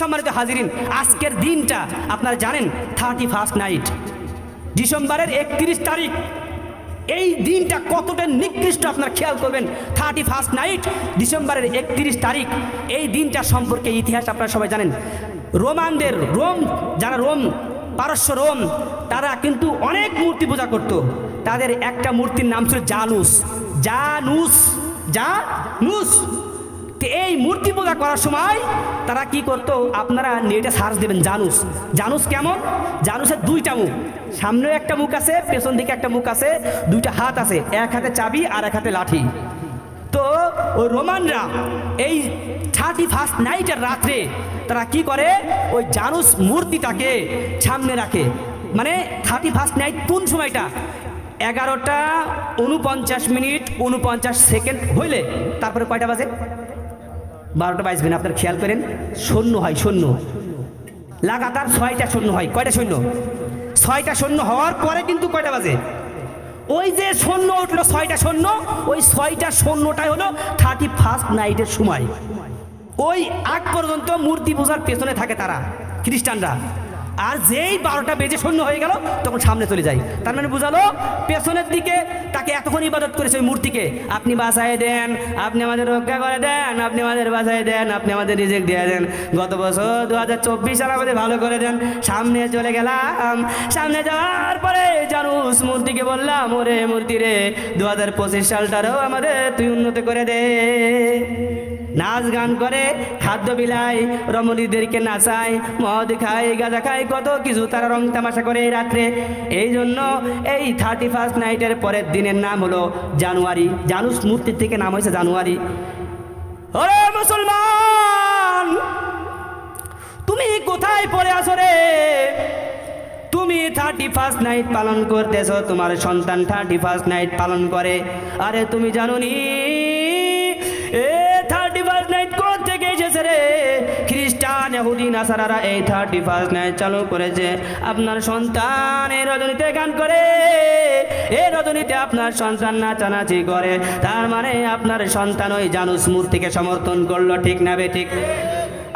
সম্মানিত হাজিরিন, আজকের দিনটা আপনারা জানেন থার্টি ফার্স্ট নাইট ডিসেম্বরের একত্রিশ তারিখ। এই দিনটা কতটা নিকৃষ্ট আপনার খেয়াল করবেন থার্টি ফার্স্ট নাইট ডিসেম্বরের একত্রিশ তারিখ। এই দিনটা সম্পর্কে ইতিহাস আপনারা সবাই জানেন। রোমানদের রোম, যারা রোম, পারস্য রোম, তারা কিন্তু অনেক মূর্তি পূজা করত। তাদের একটা মূর্তির নাম ছিল জানুস। জানুস জানুস। তো এই মূর্তি পূজা করার সময় তারা কি করতো? আপনারা নেটে সার্চ দেবেন, জানুস। জানুস কেমন? জানুসের দুইটা মুখ। সামনেও একটা মুখ আছে, পেছন দিকে একটা মুখ আছে, দুইটা হাত আছে, এক হাতে চাবি আর এক হাতে লাঠি। তো ওই রোমানরা এই থার্টি ফার্স্ট নাইটের রাত্রে তারা কি করে? ওই জানুস মূর্তিটাকে সামনে রাখে। মানে থার্টি ফার্স্ট নাইট কোন সময়টা? এগারোটা উনপঞ্চাশ মিনিট, উনপঞ্চাশ সেকেন্ড হইলে। তারপরে কয়টা বাজে? বারোটা বাইশ মিনিট, আপনার খেয়াল করেন, শূন্য হয়, শূন্য। লাগাতার ছয়টা শূন্য হয়, কয়টা শূন্য? ছয়টা শূন্য হওয়ার পরে কিন্তু কয়টা বাজে? ওই যে শূন্য উঠল, ছয়টা শূন্য, ওই ছয়টা শূন্যটাই হলো থার্টি ফার্স্ট নাইটের সময়। ওই আগ পর্যন্ত মূর্তি পূজার পেছনে থাকে তারা, খ্রিস্টানরা। আর যেই বারোটা বেজে শূন্য হয়ে গেল, তখন সামনে চলে যাই। তার মানে বুঝালো, পেছনের দিকে তাকে এতক্ষণ ইবাদত করেছে ওই মূর্তিকে। আপনি বাসায় দেন, আপনি আমাদের রক্ষা করে দেন, আপনি আমাদের বাসায় দেন, আপনি আমাদের রিজেক্ট দিয়ে দেন। গত বছর দু হাজার চব্বিশ সাল আমাদের ভালো করে দেন। সামনে চলে গেলাম। সামনে যাওয়ার পরে জানুস মূর্তিকে বললাম, ওরে মূর্তি রে দু হাজার পঁচিশ সালটারও আমাদের তুই উন্নত করে দে। নাচ গান করে, খাদ্য বিলায়, রমণীদেরকে নাচায়, মদ খায়, গাঁজা খায়, কত কিছু তারা রং তামাশা করে এই রাত্রে। এই জন্য এই থার্টি ফার্স্ট নাইটের পরের দিনের নাম হলো জানুয়ারি। জানুস মূর্তির থেকে নাম হয়েছে জানুয়ারি। ওরে মুসলমান, তুমি কোথায় পড়ে আসো রে? তুমি থার্টি ফার্স্ট নাইট পালন করতেছ, তোমার সন্তান থার্টি ফার্স্ট নাইট পালন করে। আরে তুমি জানো নি এ খ্রিস্টান এহুদিন আসারারা এই থার্টি ফার্স্ট নাইট চালু করেছে। আপনার সন্তান এই রজনীতে গান করে, এই রজনীতে আপনার সন্তান নাচানাচি করে। তার মানে আপনার সন্তান ওই জানুস মূর্তিকে সমর্থন করল, ঠিক না বে ঠিক?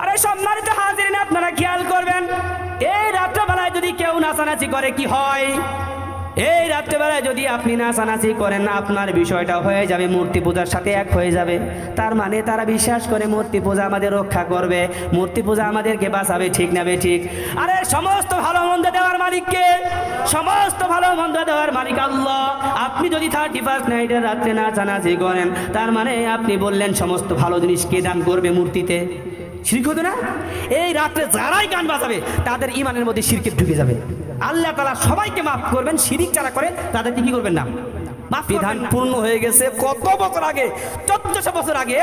আরে সম্মানিত হাজিরিন, আপনারা খেয়াল করবেন, এই রাত্রেবেলায় যদি কেউ নাচানাচি করে, কি হয়? এই রাত্রেবেলায় যদি আপনি নাচানাচি করেন, আপনার বিষয়টা হয়ে যাবে, মূর্তি পূজার সাথে এক হয়ে যাবে। তার মানে তারা বিশ্বাস করে মূর্তি পূজা আমাদের রক্ষা করবে, মূর্তি পূজা আমাদেরকে বাঁচাবে, ঠিক নেবে ঠিক? আরে সমস্ত ভালো মন্দ দেওয়ার মালিককে, সমস্ত ভালো মন্দ দেওয়ার মালিক আল্লাহ। আপনি যদি থার্টি ফার্স্ট নাইটের রাত্রে নাচানাচি করেন, তার মানে আপনি বললেন সমস্ত ভালো জিনিস কে দান করবে মূর্তিতে? শিরিক হতো না? এই রাত্রে যারাই গান বাজাবে, তাদের ইমানের মধ্যে শিরকে ঢুকে যাবে। আল্লাহ তালা সবাইকে মাফ করবেন শিরিক যারা করে তাদেরকে কি করবেন না? বিধান পূর্ণ হয়ে গেছে কত বছর আগে? চোদ্দশো বছর আগে।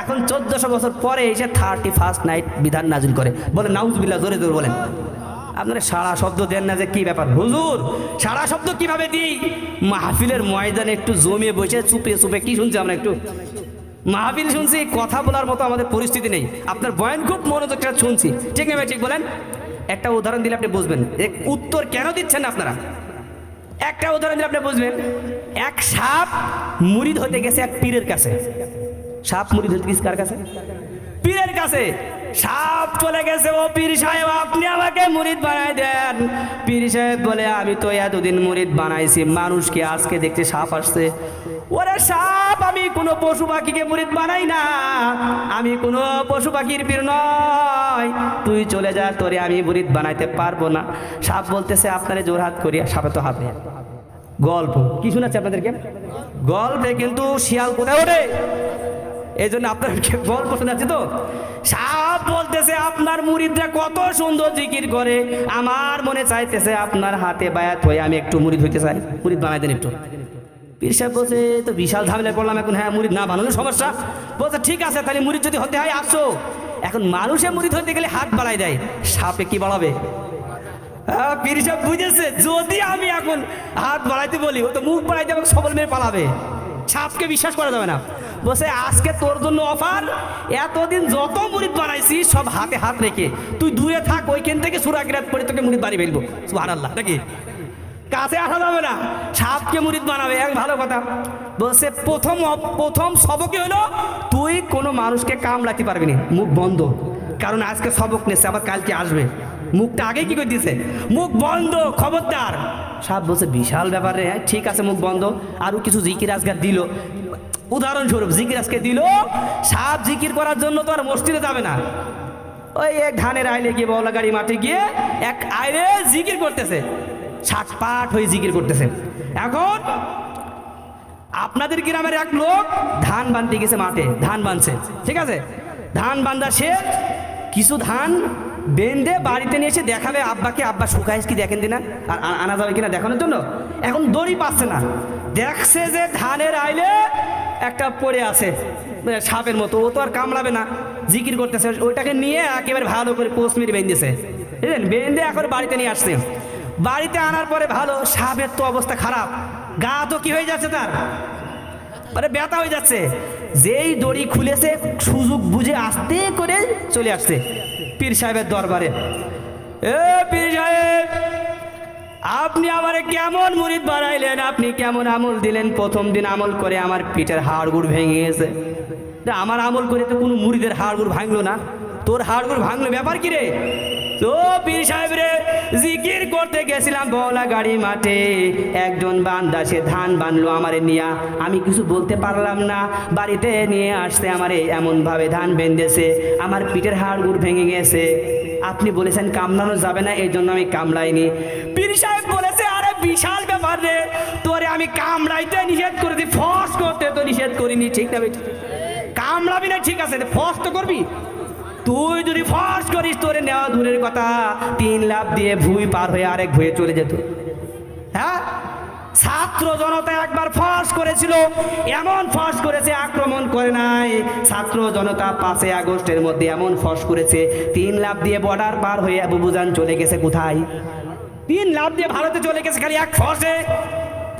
এখন চোদ্দশো বছর পরে এসে থার্টি ফার্স্ট নাইট বিধান নাজিল করে। বলে নাউজবিল্লা জোরে জোরে বলেন। আপনারা সারা শব্দ দেন না যে কি ব্যাপার। হুজুর সারা শব্দ কীভাবে দিই? মাহফিলের ময়দানে একটু জমিয়ে বসে চুপে চুপে কি শুনছি আমরা একটু? মাহফিল শুনছি কথা বলার মতো আমাদের পরিস্থিতি নেই। আপনার বয়ান খুব মনোযোগটা শুনছি। ঠিক না ঠিক বলেন? একটা উদাহরণ দিলে আপনি বুঝবেন। উত্তর কেন দিচ্ছেন না আপনারা? একটা উদাহরণ দিলে আপনি বুঝবেন, এক সাপ মুড়িদ হতে গেছে এক পীরের কাছে। সাপ মুরিদ হতে গেছে কার কাছে? পীরের কাছে। সাপ চলে গেছে, ও পীর সাহেব, আপনি আমাকে মুরিদ বানাই দেন। পীর সাহেব বলে, আমি তো এতদিন মুরিদ বানাইছি মানুষকে আজকে দেখতে সাপ আসছে? ওরে সাপ আমি কোনো পশু পাখিকে মুরিদ বানাই না। আমি কোনো পশু পাখির পীর নয়। তুই চলে যা, তোরে আমি মুরিদ বানাইতে পারব না। সাপ বলতেছে, আপনারে জোরহাত করিয়া সাপে তো হাত গল্প। কি শোনাচ্ছে আপনাদেরকে? গল্পে কিন্তু শিয়াল কোথায় ওঠে? এই জন্য আপনার গল্প শোনাচ্ছে তো। সাপ বলতেছে, আপনার মুরিদরা কত সুন্দর জিকির করে। আমার মনে চাইতেছে, আপনার হাতে বায়াত হয়ে আমি একটু মুরিদ হইতে চাই। মুরিদ বানাই দেন একটু। পীর বলছে তো বিশাল ঝামেলায় পড়লাম এখন হ্যাঁ মুরিদ না বানানো সমস্যা। বলছে ঠিক আছে তাহলে মুরিদ যদি হতে হয় আসো। এখন মানুষে মুরিদ হতে গেলে হাত বাড়াই দেয় সাপে কি বাড়াবে? হ্যাঁ, পীর বুঝেছে যদি আমি এখন হাত বাড়াইতে বলি ও তো মুখ বাড়াইতে আমাকে সবল মেরে পালাবে সাপকে বিশ্বাস করা যাবে না। বসে আজকে তোর জন্য অফার এতদিন যত মুরিদ বানাইছি সব হাতে হাত রেখে তুই দূরে থাক ওইখান থেকে সুরাকিরাত করে তোকে মুরিদ বানিয়ে ফেলব। সুহার আল্লাহ নাকি? কাছে আসা যাবে না। সাপকে মুরিদ বানাবে এক ভালো কথা। বলছে প্রথম প্রথম সবকে হলো তুই কোনো মানুষকে কামড়াতে পারবি না। মুখ বন্ধ। কারণ আজকে সবক নেছে আবার কালকে আসবে। মুখটা আগে কি করে দিছে? মুখ বন্ধ খবরদার। সাপ বলছে বিশাল ব্যাপার রে হ্যাঁ, ঠিক আছে মুখ বন্ধ। আরও কিছু জিকির আজগার দিল। উদাহরণস্বরূপ জিকির আজকে দিল সাপ জিকির করার জন্য তো আর মসজিদে যাবে না। ওই এক ধানের আইলে গিয়ে বলা গাড়ি মাঠে গিয়ে এক আইলে জিকির করতেছে। ছাট পাট হয়ে জিকির করতেছে। এখন আপনাদের গ্রামের এক লোক ধান বানতে গেছে মাঠে, ধান বানছে, ঠিক আছে? ধান বান্ধা সে কিছু ধান বেঁধে বাড়িতে নিয়ে এসে দেখাবে, আব্বাকে, আব্বা শুকাইস কি দেখেন দিনা আর আনা যাবে কিনা দেখানোর জন্য? এখন দড়ি পাচ্ছে না। দেখছে যে ধানের আইলে একটা পড়ে আছে মানে সাপের মতো, ও তো আর কামড়াবে না, জিকির করতেছে। ওইটাকে নিয়ে একেবারে ভালো করে কোসমির বেঁধেছে বুঝলেন? বেঁধে এখন বাড়িতে নিয়ে আসছে। বাড়িতে আনার পরে ভালো, সাপের তো অবস্থা খারাপ। গা তো কি হয়ে যাচ্ছে তার? মানে ব্যথা হয়ে যাচ্ছে। যেই দড়ি খুলেছে, সুযোগ বুঝে আস্তে করে চলে আসছে পীর সাহেবের দরবারে। এ পীর সাহেব, আপনি আমারে কেমন মুরিদ বাড়াইলেন আপনি কেমন আমল দিলেন? প্রথম দিন আমল করে আমার পিঠের হাড়গুড় ভেঙে গেছে। আমার আমল করে তো কোনো মুড়িদের হাড়গুড় ভাঙলো না। তোর হাড়গুড় ভাঙলো, ব্যাপার কি রে? তো পীর সাহেব রে, জিকির করতে গেছিলাম বলা গাড়ি মাঠে। একজন বান্দা, সে ধান বানলো আমারে নিয়া। আমি কিছু বলতে পারলাম না, বাড়িতে নিয়ে আসতে আমারে এমনভাবে ধান বেঁধেছে। আমার পিঠের হাড়গুড় ভেঙে গেছে। আপনি বলেছেন কামড়ানো যাবে না এই জন্য আমি কামড়াইনি। পীর সাহেব বলেছে, আরে বিশাল ব্যাপার রে, তোরে আমি কামড়াইতে নিষেধ করেছি, ফস করতে তো নিষেধ করিনি। ঠিক না কামড়াবি না, ঠিক আছে, ফস তো করবি। তুই যদি ফস করিস তোরে নেওয়া দূরের কথা, তিন লাভ দিয়ে ভুই পার হয়ে আরেক ভুয়ে চলে যেত। হ্যাঁ? ছাত্র জনতা একবার ফস করেছিল, এমন ফস করেছে, আক্রমণ করে নাই। ছাত্র জনতা পাঁচই আগস্টের মধ্যে এমন ফস করেছে, তিন লাভ দিয়ে বর্ডার পার হয়ে বুবুজান চলে গেছে কোথায়? তিন লাভ দিয়ে ভারতে চলে গেছে খালি এক ফসে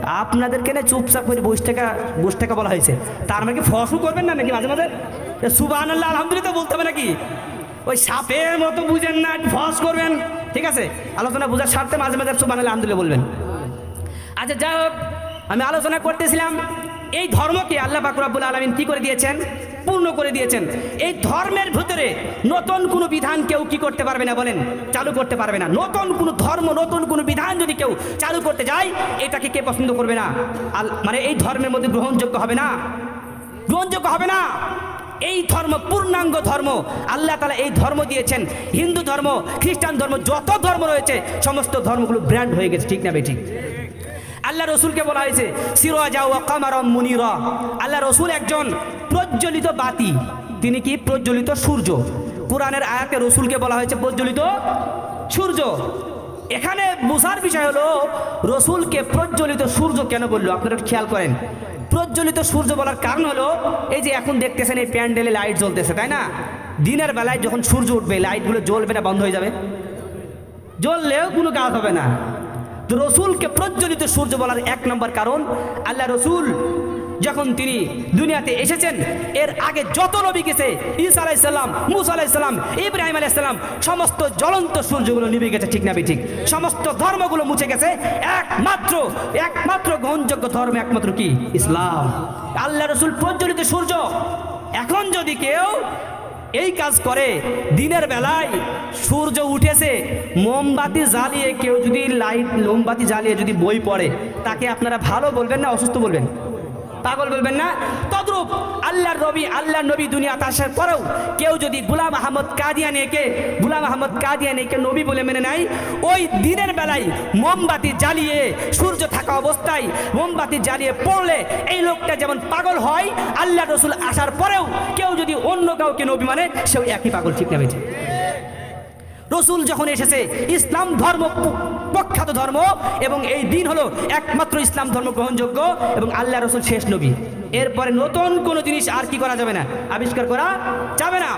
আপনাদেরকে না চুপচাপ করে বসে টাকা বসে টাকা বলা হয়েছে। তার মানে কি ফসু করবেন না নাকি মাঝে মাঝে? সুবাহ আল্লাহ আলহামদুলিল্লাহ বলতে হবে নাকি? ওই সাপের মতো বুঝেন না ফস করবেন, ঠিক আছে? আলোচনা বোঝার স্বার্থে মাঝে মাঝে সুবাহ আলহামদুলিল্লাহ বলবেন। আচ্ছা যাই হোক, আমি আলোচনা করতেছিলাম। এই ধর্মকে আল্লাহ বাকুরাবুল আলমিন কি করে দিয়েছেন? পূর্ণ করে দিয়েছেন। এই ধর্মের ভিতরে নতুন কোনো বিধান কেউ কি করতে পারবে না বলেন? চালু করতে পারবে না। নতুন কোনো ধর্ম, নতুন কোনো বিধান যদি কেউ চালু করতে যায়, এটাকে কে পছন্দ করবে না? আল- মানে এই ধর্মের মধ্যে গ্রহণযোগ্য হবে না? গ্রহণযোগ্য হবে না? এই ধর্ম, পূর্ণাঙ্গ ধর্ম, আল্লাহ তালা এই ধর্ম দিয়েছেন। হিন্দু ধর্ম, খ্রিস্টান ধর্ম, যত ধর্ম রয়েছে, সমস্ত ধর্মগুলো ব্র্যান্ড হয়ে গেছে। ঠিক না বেঠিক আল্লাহ রসুলকে বলা হয়েছে সিরাজা ওয়া কামারম মুনিরা। আল্লাহ রসুল একজন প্রজ্বলিত বাতি, তিনি কি? প্রজ্বলিত সূর্য। কোরআনের আয়াতে রসুলকে বলা হয়েছে প্রজ্বলিত সূর্য। এখানে বোঝার বিষয় হলো, রসুলকে প্রজ্বলিত সূর্য কেন বলল? আপনারা খেয়াল করেন। প্রজ্বলিত সূর্য বলার কারণ হলো, এই যে এখন দেখতেছেন এই প্যান্ডেলে লাইট জ্বলতেছে, তাই না? দিনের বেলায় যখন সূর্য উঠবে, লাইটগুলো জ্বলবে না, বন্ধ হয়ে যাবে। জ্বললেও কোনো কাজ হবে না। রসুলকে প্রজ্বলিত সূর্য বলার এক নম্বর কারণ, আল্লাহ রসুল যখন তিনি দুনিয়াতে এসেছেন, এর আগে যত নবী গেছে, ঈসা আলাইসাল্লাম মুসা আলাইসাল্লাম ইব্রাহিম আলাইসাল্লাম সমস্ত জ্বলন্ত সূর্যগুলো নিভে গেছে, ঠিক না ঠিক? সমস্ত ধর্মগুলো মুছে গেছে, একমাত্র একমাত্র গ্রহণযোগ্য ধর্ম একমাত্র কি? ইসলাম। আল্লাহ রসুল প্রজ্বলিত সূর্য। এখন যদি কেউ এই কাজ করে। দিনের বেলায় সূর্য উঠেছে, মোমবাতি জ্বালিয়ে কেউ যদি লাইট, মোমবাতি জ্বালিয়ে যদি বই পড়ে, তাকে আপনারা ভালো বলবেন না, অসুস্থ বলবেন? পাগল বলবেন না তদ্রূপ আল্লাহর নবী আল্লাহর নবী দুনিয়াতে আসার পরেও কেউ যদি গুলাম আহমদ কাদিয়ানিকে, গুলাম আহমদ কাদিয়ানিকে নবী বলে মেনে নেয়, ওই দিনের বেলায় মোমবাতি জ্বালিয়ে, সূর্য থাকা অবস্থায় মোমবাতি জ্বালিয়ে পড়লে এই লোকটা যেমন পাগল হয় আল্লাহ রসুল আসার পরেও কেউ যদি অন্য কাউকে নবী মানে সেও একই পাগল ঠিক না? রসুল যখন এসেছে, ইসলাম ধর্ম, প্রখ্যাত ধর্ম, এবং এই দিন হলো একমাত্র ইসলাম ধর্ম গ্রহণযোগ্য এবং আল্লাহ রসুল শেষ নবী। এরপরে নতুন কোনো জিনিস আর কি করা যাবে না? আবিষ্কার করা যাবে না।